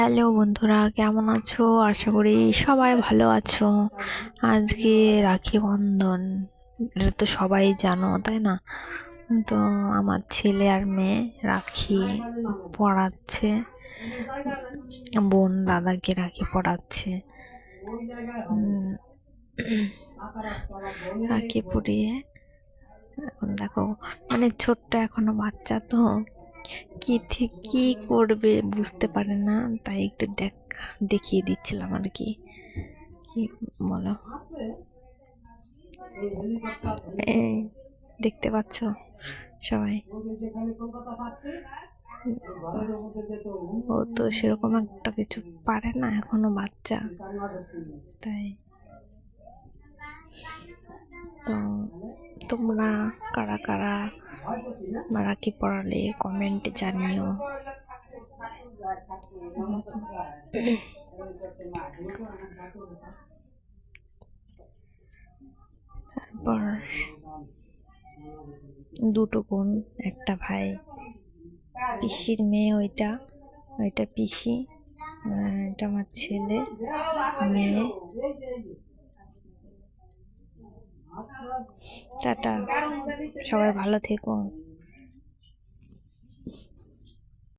Hello বন্ধুরা, কেমন আছো? আশা করি সবাই ভালো আছো। আজকে রাখি বন্ধন, এটা তো সবাই জানো, তাই না? তো আমার ছেলে আর মেয়ে রাখি পড়াচ্ছে, বোন দাদাকে রাখি পড়াচ্ছে। রাখি পড়িয়ে, এখন দেখো মানে ছোট্ট এখনও বাচ্চা তো। কি ঠিক কি করবে বুঝতে পারে না, তাই একটু দেখ, দেখিয়ে দিচ্ছিলাম আর কি। কি বলো? দেখতে পাচ্ছ সবাই? ও তো সেরকম একটা কিছু পারে না, এখনও বাচ্চা। তাই। তো তোমরা কারা কারা রাখি পড়ালে কমেন্ট জানিও। তারপর দুটো বোন, একটা ভাই। পিসির মেয়ে ওইটা ওইটা পিসি এটা আমার ছেলে, মেয়ে। টাটা। সবাই ভালো থেকো।